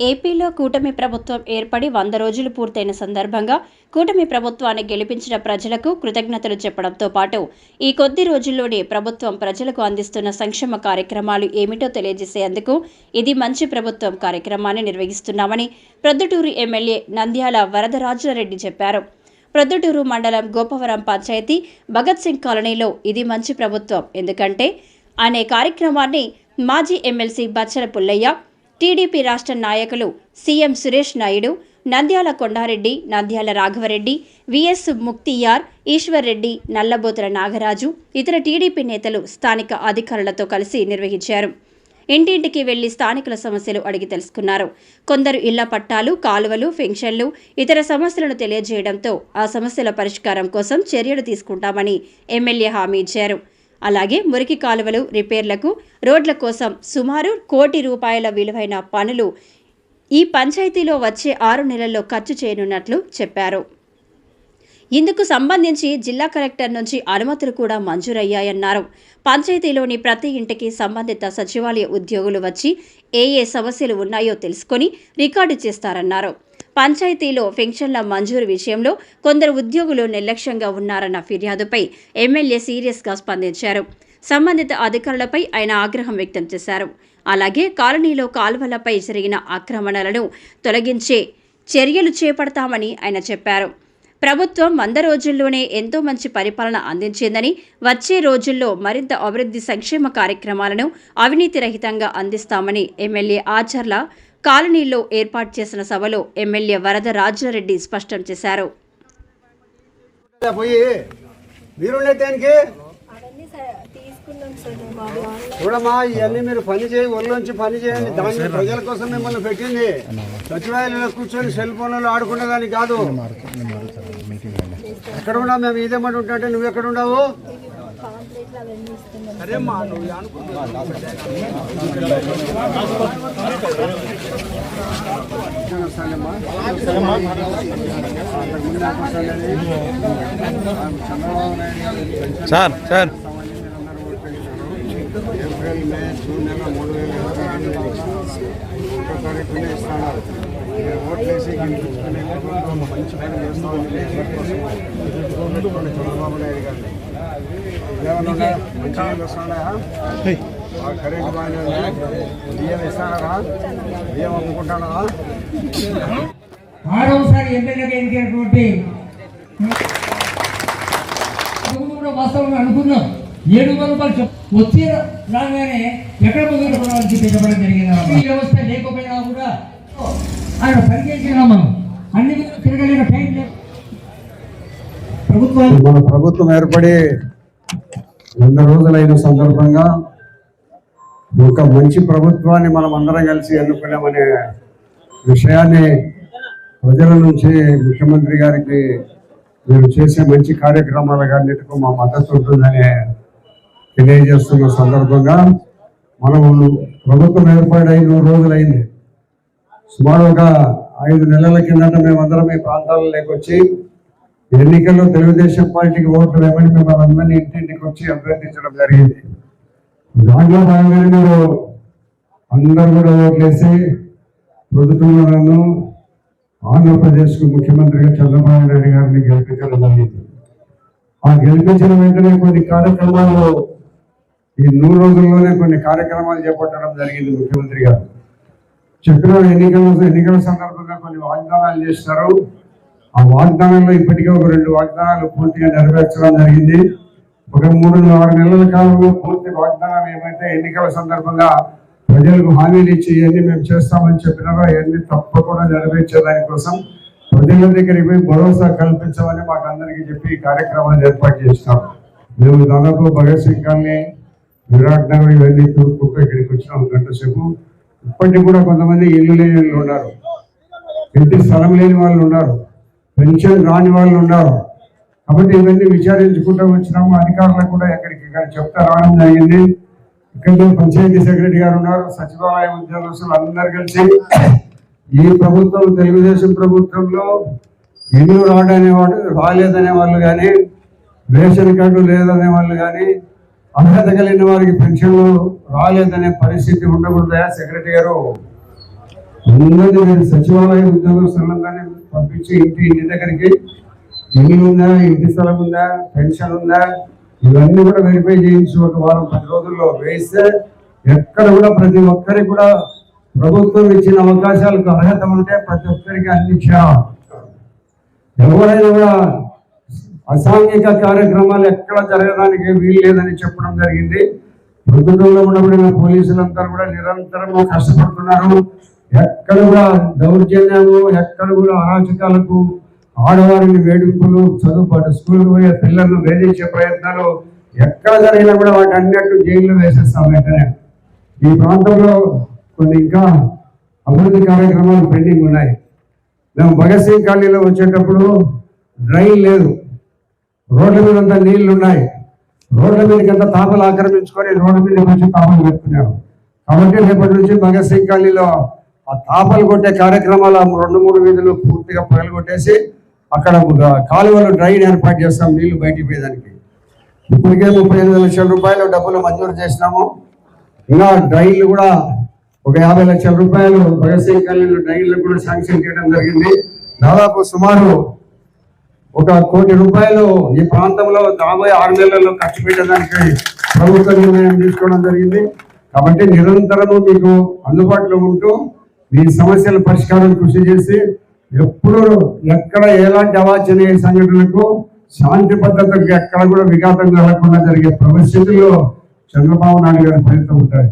ఏపీలో కూటమి ప్రభుత్వం ఏర్పడి వంద రోజులు పూర్తయిన సందర్భంగా కూటమి ప్రభుత్వాన్ని గెలిపించిన ప్రజలకు కృతజ్ఞతలు చెప్పడంతో పాటు ఈ కొద్ది రోజుల్లోనే ప్రభుత్వం ప్రజలకు అందిస్తున్న సంక్షేమ కార్యక్రమాలు ఏమిటో తెలియజేసేందుకు ఇది మంచి ప్రభుత్వం కార్యక్రమాన్ని నిర్వహిస్తున్నామని ప్రొద్దుటూరు ఎమ్మెల్యే నంద్యాల వరదరాజారెడ్డి చెప్పారు. ప్రొద్దుటూరు మండలం గోపవరం పంచాయతీ భగత్ సింగ్ కాలనీలో ఇది మంచి ప్రభుత్వం. ఎందుకంటే అనే కార్యక్రమాన్ని మాజీ ఎమ్మెల్సీ బచ్చల పుల్లయ్య టీడీపీ రాష్ట్ర నాయకులు సీఎం సురేష్ నాయుడు నంద్యాల కొండారెడ్డి నంద్యాల రాఘవరెడ్డి విఎస్ ముక్తియార్ ఈశ్వర్ రెడ్డి నల్లబోతుల నాగరాజు ఇతర టీడీపీ నేతలు స్థానిక అధికారులతో కలిసి నిర్వహించారు. ఇంటింటికి వెళ్ళి స్థానికుల సమస్యలు అడిగి తెలుసుకున్నారు. కొందరు ఇళ్ళ పట్టాలు కాలువలు పెన్షన్లు ఇతర సమస్యలను తెలియజేయడంతో ఆ సమస్యల పరిష్కారం కోసం చర్యలు తీసుకుంటామని ఎమ్మెల్యే హామీ ఇచ్చారు. అలాగే మురికి కాలువలు రిపేర్లకు రోడ్ల కోసం సుమారు కోటి రూపాయల విలువైన పనులు ఈ పంచాయతీలో వచ్చే ఆరు నెలల్లో ఖర్చు చేయనున్నట్లు చెప్పారు. ఇందుకు సంబంధించి జిల్లా కలెక్టర్ నుంచి అనుమతులు కూడా మంజూరయ్యాయన్నారు. పంచాయతీలోని ప్రతి ఇంటికి సంబంధిత సచివాలయ ఉద్యోగులు వచ్చి ఏ ఏ సమస్యలు ఉన్నాయో తెలుసుకొని రికార్డు చేస్తారన్నారు. పంచాయతీలో పెన్షన్ల మంజూరు విషయంలో కొందరు ఉద్యోగులు నిర్లక్ష్యంగా ఉన్నారన్న ఫిర్యాదుపై ఎమ్మెల్యే సీరియస్గా స్పందించారు. సంబంధిత అధికారులపై ఆయన ఆగ్రహం వ్యక్తం చేశారు. అలాగే కాలనీలో కాలువలపై జరిగిన ఆక్రమణలను తొలగించే చర్యలు చేపడతామని ఆయన చెప్పారు. ప్రభుత్వం వంద రోజుల్లోనే ఎంతో మంచి పరిపాలన అందించిందని వచ్చే రోజుల్లో మరింత అభివృద్ధి సంక్షేమ కార్యక్రమాలను అవినీతి రహితంగా అందిస్తామని ఎమ్మెల్యే ఆచర్ల కాలనీలో ఏర్పాటు చేసిన సభలో ఎమ్మెల్యే వరద రాజులరెడ్డి స్పష్టం చేశారు. చూడమ్మా ఇవన్నీ మీరు పని చేయి ఒళ్ళొంచి పని చేయండి. దాన్ని ప్రజల కోసం మిమ్మల్ని పెట్టింది. సచివాలయంలో కూర్చొని సెల్ ఫోన్లలో ఆడుకునే దానికి కాదు. ఎక్కడ ఉన్నావు మేము ఇదేమంటే ఉంటే నువ్వు ఎక్కడ ఉండవు sir sir. April May June నెల మూడు వేల ఇరవై ఐదు ఒకటో తారీఖునే ఇస్తున్నారు మీరు ఓట్లు వేసి గెలిపించుకుని ప్రభుత్వం మంచి పని చేస్తామని లేకపోతే చంద్రబాబు నాయుడు గారిని. ఏమన్నా ఉన్నాయా? మంచి నీళ్ళు వస్తున్నాయా? ఆ కరెంట్ బాగానే ఉందా? బియ్యం ఇస్తారా బియ్యం అమ్ముకుంటానా ఆరవసారి ఎమ్మెల్యేగా ఎన్నికైనటువంటి వాస్తవంగా అనుకున్నాం. ఏడు వందల రూపాయలు వచ్చి రాగానే ఎక్కడ మొదలు చెప్పడం జరిగింది. ఈ వ్యవస్థ లేకపోయినా కూడా ఆయన పనిచేసినా మనం అన్ని విధాలు టైం లేదు. ప్రభుత్వం మన ప్రభుత్వం ఏర్పడి వంద రోజులైన సందర్భంగా ఒక మంచి ప్రభుత్వాన్ని మనం అందరం కలిసి ఎన్నుకున్నామనే విషయాన్ని ప్రజల నుంచి ముఖ్యమంత్రి గారికి మీరు చేసే మంచి కార్యక్రమాల అన్నిటికీ మా మద్దతు ఉంటుందని తెలియజేస్తున్న సందర్భంగా మనం ప్రభుత్వం ఏర్పడి ఐదు రోజులైంది. సుమారు ఒక ఐదు నెలల కిందట మేమందరం ఈ ప్రాంతాలలోకి వచ్చి ఎన్నికల్లో తెలుగుదేశం పార్టీకి ఓట్లు వేయమని మిమ్మల్ని అందరినీ ఇంటింటికి వచ్చి అభ్యర్థించడం జరిగింది. దాంట్లో భాగంగానే మీరు అందరూ కూడా ఓట్లేసి ప్రభుత్వంలో నన్ను ఆంధ్రప్రదేశ్కు ముఖ్యమంత్రిగా చంద్రబాబు నాయుడు గారిని గెలిపించడం జరిగింది. ఆ గెలిపించిన వెంటనే కొన్ని కార్యక్రమాలు ఈ నూరు రోజుల్లోనే కొన్ని కార్యక్రమాలు చేపట్టడం జరిగింది ముఖ్యమంత్రి గారు. చెప్పిన ఎన్నికల ఎన్నికల సందర్భంగా కొన్ని వాగ్దానాలు చేస్తారు ఆ వాగ్దానాల్లో ఇప్పటికే ఒక రెండు వాగ్దానాలు పూర్తిగా నెరవేర్చడం జరిగింది. ఒక మూడు ఆరు నెలల కాలంలో పూర్తి వాగ్దానాలు ఏమైతే ఎన్నికల సందర్భంగా ప్రజలకు హామీలు ఇచ్చి ఇవన్నీ మేము చేస్తామని చెప్పినారో అవన్నీ తప్పకుండా నెరవేర్చే దానికోసం ప్రజల దగ్గరికి పోయి భరోసా కల్పించమని మాకు అందరికీ చెప్పి ఈ కార్యక్రమాన్ని ఏర్పాటు చేస్తాం మేము దాదాపు భగత్ సింగ్ కాలనీ విరాట్ నగర్ ఇవన్నీ తూర్పుకు ఇక్కడికి వచ్చినాం గంట సేపు. ఇప్పటికి కూడా కొంతమంది ఇల్లు లేని వాళ్ళు ఉన్నారు. ఇంటి స్థలం లేని వాళ్ళు ఉన్నారు. పెన్షన్ రాని వాళ్ళు ఉన్నారు. కాబట్టి ఇవన్నీ విచారించుకుంటూ వచ్చినాము. అధికారులకు కూడా ఎక్కడికి చెప్తా రావడం జరిగింది. ఇక్కడ పంచాయతీ సెక్రటరీ గారు ఉన్నారు. సచివాలయ ఉద్యోగస్తులు అందరు కలిసి ఈ ప్రభుత్వం తెలుగుదేశం ప్రభుత్వంలో ఇల్లు రాడనే వాడు రాలేదనే వాళ్ళు కానీ రేషన్ కార్డు లేదనే వాళ్ళు కానీ అర్హత కలిగిన వారికి పెన్షన్లు రాలేదనే పరిస్థితి ఉండకూడదా సెక్రటరీ గారు. అందరినీ నేను సచివాలయ ఉద్యోగస్తులందరినీ పంపించి ఇంటి ఇంటి దగ్గరికి ఇల్లు ఉందా ఇంటి స్థలం ఉందా పెన్షన్ ఉందా ఇవన్నీ కూడా వెరిఫై చేయించి ఒక వారం పది రోజుల్లో వేస్తే ఎక్కడ కూడా ప్రతి ఒక్కరికి కూడా ప్రభుత్వం ఇచ్చిన అవకాశాలకు అర్హత ఉంటే ప్రతి ఒక్కరికి అందించాం. ఎవరైనా కూడా అసాంఘిక కార్యక్రమాలు ఎక్కడ జరగడానికి వీలు లేదని చెప్పడం జరిగింది. ప్రభుత్వంలో ఉండబడిన పోలీసులంతా కూడా నిరంతరం కష్టపడుతున్నారు. ఎక్కడ కూడా దౌర్జన్యము ఎక్కడ కూడా అరాచకాలకు ఆడవారిని వేడుకలు చదువుపాటు స్కూల్ పోయే పిల్లలను వేధించే ప్రయత్నాలు ఎక్కడ జరిగినా కూడా వాటి అన్నట్టు జైల్లో వేసేస్తాం వెంటనే. ఈ ప్రాంతంలో కొన్ని ఇంకా అభివృద్ధి కార్యక్రమాలు పెండింగ్ ఉన్నాయి. మేము భగత్ సింగ్ కాలనీలో వచ్చేటప్పుడు డ్రైన్ లేదు. రోడ్ల మీద అంతా నీళ్ళు ఉన్నాయి రోడ్ల మీదకి తాపలు ఆక్రమించుకొని రోడ్ల మీద నుంచి తాపలు పెట్టుకున్నారు కాబట్టి రేపటి నుంచి భగత్ సింగ్ కాలనీలో ఆ తాపలు కొట్టే కార్యక్రమాలు రెండు మూడు వీధులు పూర్తిగా పగలు కొట్టేసి అక్కడ ఒక కాలువలో డ్రైన్ ఏర్పాటు చేస్తాం నీళ్ళు బయటికి పోయేదానికి. ఇప్పటికే ముప్పై ఎనిమిది లక్షల రూపాయలు డబ్బులు మంజూరు చేసినాము. ఇంకా డ్రైన్లు కూడా ఒక యాభై లక్షల రూపాయలు భగత్ సింగ్ కాలనీలో డ్రైన్లు కూడా శాంక్షన్ చేయడం జరిగింది. దాదాపు సుమారు ఒక కోటి రూపాయలు ఈ ప్రాంతంలో రాబోయే ఆరు నెలల్లో ఖర్చు పెట్టడానికి ప్రభుత్వ నిర్ణయం తీసుకోవడం జరిగింది. కాబట్టి నిరంతరము మీకు అందుబాటులో ఉంటూ మీ సమస్యల పరిష్కారం కృషి చేసి ఎప్పుడు ఎక్కడ ఎలాంటి అవాంఛనీయ సంఘటనలకు శాంతి భద్రతకు ఎక్కడ కూడా విఘాతం కలగకుండా జరిగే పరిస్థితుల్లో చంద్రబాబు నాయుడు గారి ప్రయత్నం ఉంటాయి.